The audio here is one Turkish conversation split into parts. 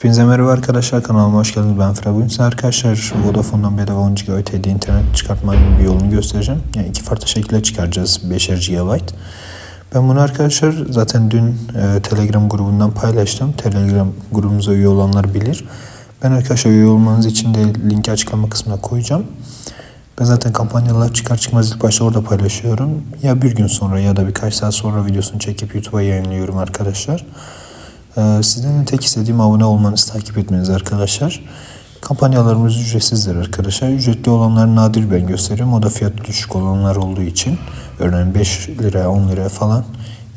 Hepinize merhaba arkadaşlar kanalıma hoş geldiniz. Ben Fıra. Bugün size arkadaşlar Vodafone'dan bedava 10 GB hediye internet çıkartmanın bir yolunu göstereceğim. Yani iki farklı şekilde çıkaracağız 5'er GB. Ben bunu arkadaşlar zaten dün e, Telegram grubundan paylaştım. Telegram grubumuza üye olanlar bilir. Ben arkadaşlar üye olmanız için de linki açıklama kısmına koyacağım. Ben zaten kampanyalar çıkar çıkmaz ilk başta orada paylaşıyorum. Ya bir gün sonra ya da birkaç saat sonra videosunu çekip YouTube'a yayınlıyorum arkadaşlar. Ee, sizden de tek istediğim abone olmanızı takip etmeniz arkadaşlar. Kampanyalarımız ücretsizdir arkadaşlar. Ücretli olanları nadir ben gösteriyorum. O da fiyatı düşük olanlar olduğu için. Örneğin 5 liraya 10 liraya falan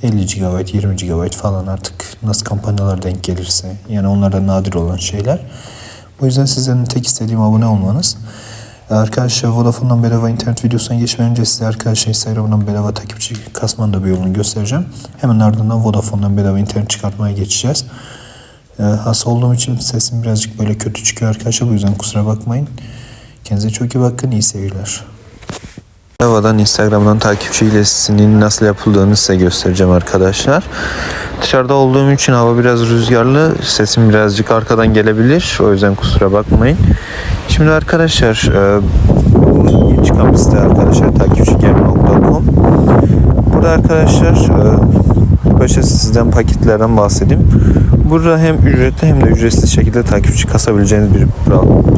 50 GB 20 GB falan artık nasıl kampanyalar denk gelirse. Yani onlar da nadir olan şeyler. Bu yüzden sizden tek istediğim abone olmanız. Arkadaşlar Vodafone'dan bedava internet videosuna geçmeden önce size arkadaşlar Instagram'dan bedava takipçi kasmanın da bir yolunu göstereceğim. Hemen ardından Vodafone'dan bedava internet çıkartmaya geçeceğiz. Ee, hasta olduğum için sesim birazcık böyle kötü çıkıyor arkadaşlar. Bu yüzden kusura bakmayın. Kendinize çok iyi bakın. İyi seyirler. Bedavadan Instagram'dan takipçi ilesinin nasıl yapıldığını size göstereceğim arkadaşlar. Dışarıda olduğum için hava biraz rüzgarlı. Sesim birazcık arkadan gelebilir. O yüzden kusura bakmayın. Şimdi arkadaşlar e, bu yeni çıkan site arkadaşlar takipçigame.com Burada arkadaşlar e, başta sizden paketlerden bahsedeyim. Burada hem ücretli hem de ücretsiz şekilde takipçi kasabileceğiniz bir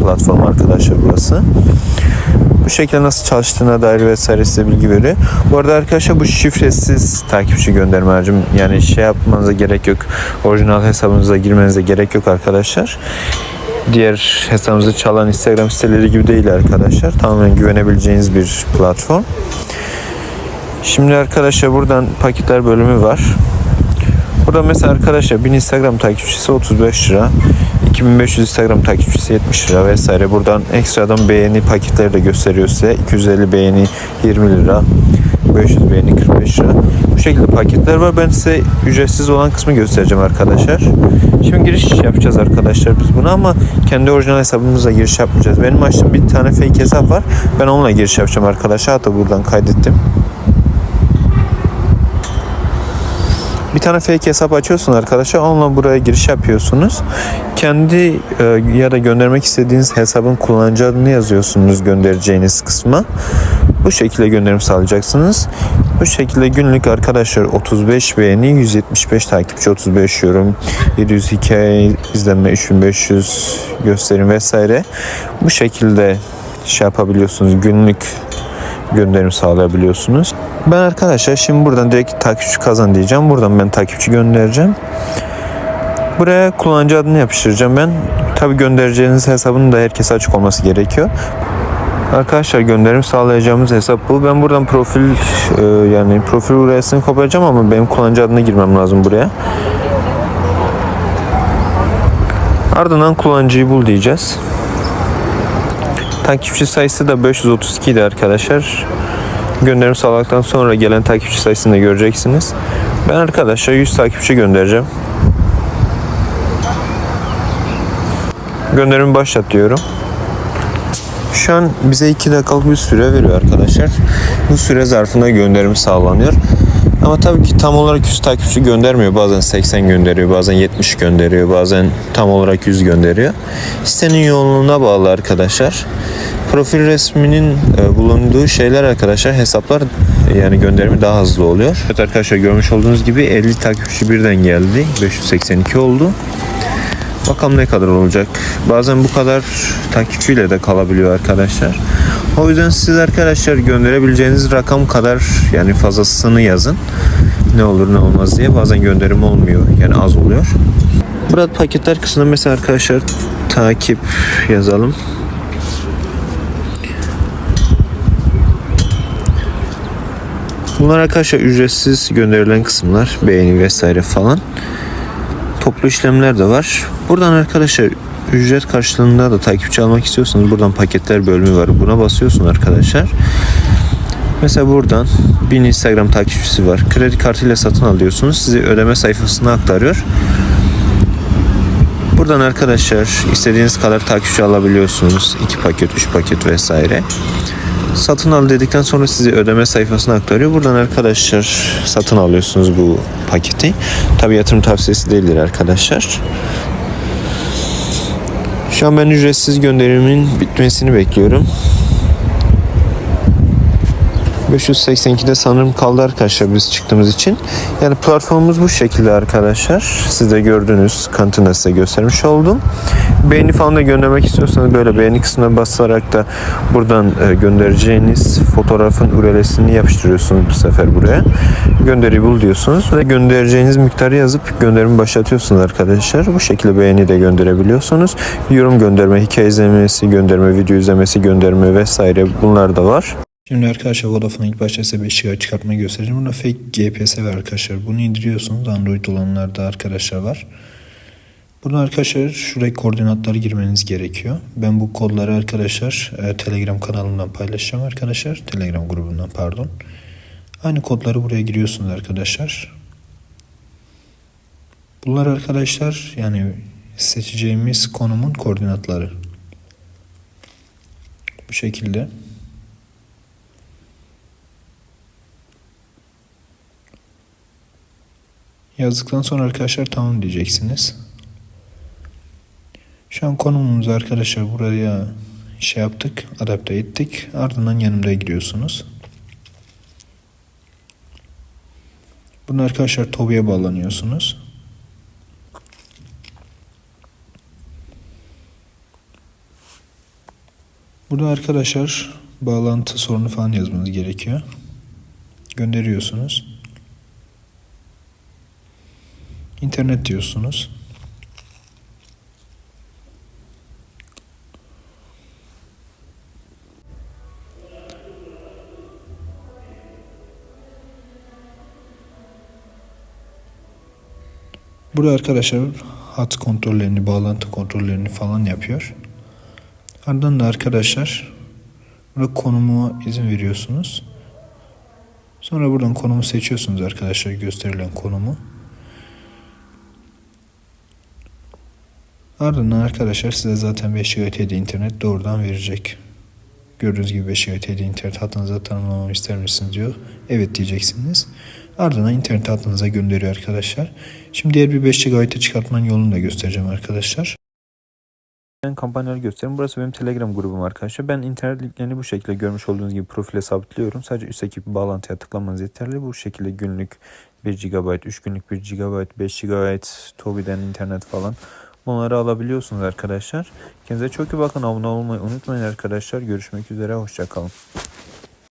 platform arkadaşlar burası. Bu şekilde nasıl çalıştığına dair vesaire size bilgi veriyor. Bu arada arkadaşlar bu şifresiz takipçi gönderme harcım. Yani şey yapmanıza gerek yok. Orijinal hesabınıza girmenize gerek yok arkadaşlar. Diğer hesabınızı çalan Instagram siteleri gibi değil arkadaşlar. Tamamen güvenebileceğiniz bir platform. Şimdi arkadaşlar buradan paketler bölümü var. Burada mesela arkadaşlar 1000 Instagram takipçisi 35 lira. 2500 Instagram takipçisi 70 lira vesaire. Buradan ekstradan beğeni paketleri de gösteriyor size. 250 beğeni 20 lira. 500 beğeni 45 lira. Bu şekilde paketler var. Ben size ücretsiz olan kısmı göstereceğim arkadaşlar. Şimdi giriş yapacağız arkadaşlar biz buna ama kendi orijinal hesabımızla giriş yapmayacağız. Benim açtığım bir tane fake hesap var. Ben onunla giriş yapacağım arkadaşlar. Hatta buradan kaydettim. Bir tane fake hesap açıyorsun arkadaşlar. Onunla buraya giriş yapıyorsunuz. Kendi e, ya da göndermek istediğiniz hesabın kullanıcı adını yazıyorsunuz göndereceğiniz kısma. Bu şekilde gönderim sağlayacaksınız. Bu şekilde günlük arkadaşlar 35 beğeni, 175 takipçi, 35 yorum, 700 hikaye izlenme, 3500 gösterim vesaire. Bu şekilde şey yapabiliyorsunuz. Günlük gönderim sağlayabiliyorsunuz. Ben arkadaşlar şimdi buradan direkt takipçi kazan diyeceğim. Buradan ben takipçi göndereceğim. Buraya kullanıcı adını yapıştıracağım ben. Tabi göndereceğiniz hesabın da herkese açık olması gerekiyor. Arkadaşlar gönderim sağlayacağımız hesap bu. Ben buradan profil e, yani profil URL'sini kopyaleyeceğim ama benim kullanıcı adını girmem lazım buraya. Ardından kullanıcıyı bul diyeceğiz. Takipçi sayısı da 532 idi arkadaşlar. Gönderim sağladıktan sonra gelen takipçi sayısını da göreceksiniz. Ben arkadaşlar 100 takipçi göndereceğim. Gönderimi başlat diyorum. Şu an bize 2 dakikalık bir süre veriyor arkadaşlar. Bu süre zarfında gönderim sağlanıyor. Ama tabii ki tam olarak 100 takipçi göndermiyor. Bazen 80 gönderiyor, bazen 70 gönderiyor, bazen tam olarak 100 gönderiyor. Sitenin yoğunluğuna bağlı arkadaşlar. Profil resminin e, bulunduğu şeyler arkadaşlar hesaplar yani gönderimi daha hızlı oluyor. Evet arkadaşlar görmüş olduğunuz gibi 50 takipçi birden geldi. 582 oldu. Bakalım ne kadar olacak. Bazen bu kadar takipçiyle de kalabiliyor arkadaşlar. O yüzden siz arkadaşlar gönderebileceğiniz rakam kadar yani fazlasını yazın. Ne olur ne olmaz diye. Bazen gönderim olmuyor. Yani az oluyor. Burada paketler kısmında mesela arkadaşlar takip yazalım. Bunlar arkadaşlar ücretsiz gönderilen kısımlar. Beğeni vesaire falan. Toplu işlemler de var. Buradan arkadaşlar ücret karşılığında da takipçi almak istiyorsanız buradan paketler bölümü var. Buna basıyorsun arkadaşlar. Mesela buradan bir Instagram takipçisi var. Kredi kartıyla satın alıyorsunuz. Sizi ödeme sayfasına aktarıyor. Buradan arkadaşlar istediğiniz kadar takipçi alabiliyorsunuz. 2 paket, 3 paket vesaire. Satın al dedikten sonra sizi ödeme sayfasına aktarıyor. Buradan arkadaşlar satın alıyorsunuz bu paketi. Tabi yatırım tavsiyesi değildir arkadaşlar. Şu an ben ücretsiz gönderimin bitmesini bekliyorum. 582'de sanırım kaldı arkadaşlar biz çıktığımız için. Yani platformumuz bu şekilde arkadaşlar. Siz de gördünüz. Kanıtını da size göstermiş oldum. Beğeni falan da göndermek istiyorsanız böyle beğeni kısmına basarak da buradan e, göndereceğiniz fotoğrafın URL'sini yapıştırıyorsunuz bu sefer buraya. Gönderiyi bul diyorsunuz ve göndereceğiniz miktarı yazıp gönderimi başlatıyorsunuz arkadaşlar. Bu şekilde beğeni de gönderebiliyorsunuz. Yorum gönderme, hikaye izlemesi, gönderme, video izlemesi, gönderme vesaire bunlar da var. Şimdi arkadaşlar Vodafone'a ilk başta size 5 GB çıkartmayı göstereceğim. Burada fake GPS var arkadaşlar. Bunu indiriyorsunuz. Android olanlarda arkadaşlar var. Burada arkadaşlar şuraya koordinatları girmeniz gerekiyor. Ben bu kodları arkadaşlar e, Telegram kanalından paylaşacağım arkadaşlar. Telegram grubundan pardon. Aynı kodları buraya giriyorsunuz arkadaşlar. Bunlar arkadaşlar yani seçeceğimiz konumun koordinatları. Bu şekilde. Yazdıktan sonra arkadaşlar tamam diyeceksiniz. Şu an konumumuzu arkadaşlar buraya şey yaptık, adapte ettik. Ardından yanımda giriyorsunuz. Bunu arkadaşlar Tobi'ye bağlanıyorsunuz. Burada arkadaşlar bağlantı sorunu falan yazmanız gerekiyor. Gönderiyorsunuz. İnternet diyorsunuz. Burada arkadaşlar hat kontrollerini, bağlantı kontrollerini falan yapıyor. Ardından da arkadaşlar burada konumu izin veriyorsunuz. Sonra buradan konumu seçiyorsunuz arkadaşlar gösterilen konumu. Ardından arkadaşlar size zaten 5 GB internet doğrudan verecek. Gördüğünüz gibi 5 GB internet hattınıza tanımlamamı ister misiniz diyor. Evet diyeceksiniz. Ardından internet hattınıza gönderiyor arkadaşlar. Şimdi diğer bir 5 GB'ı çıkartmanın yolunu da göstereceğim arkadaşlar. Ben kampanyaları göstereyim. Burası benim Telegram grubum arkadaşlar. Ben internet linklerini bu şekilde görmüş olduğunuz gibi profile sabitliyorum. Sadece üstteki bağlantıya tıklamanız yeterli. Bu şekilde günlük 1 GB, 3 günlük 1 GB, 5 GB, Tobi'den internet falan bunları alabiliyorsunuz arkadaşlar. Kendinize çok iyi bakın. Abone olmayı unutmayın arkadaşlar. Görüşmek üzere. Hoşçakalın.